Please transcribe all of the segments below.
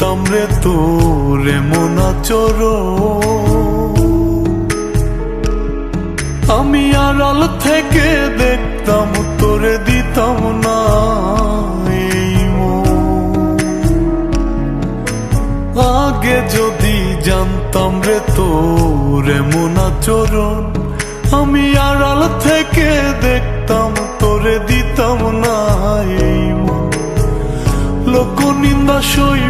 জানতাম রে তোর এমন আচরণ। আমি আড়াল থেকে দেখতাম, তোরে দিতাম না আগে যদি জানতাম রে তোর এমন আচরণ, আমি আড়াল থেকে দেখতাম, তোরে দিতাম না লোক নিন্দা সইব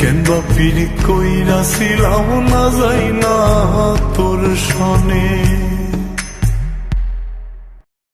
কেন পিড়ি কইরা ছিলাম না যাই না তোর সনে।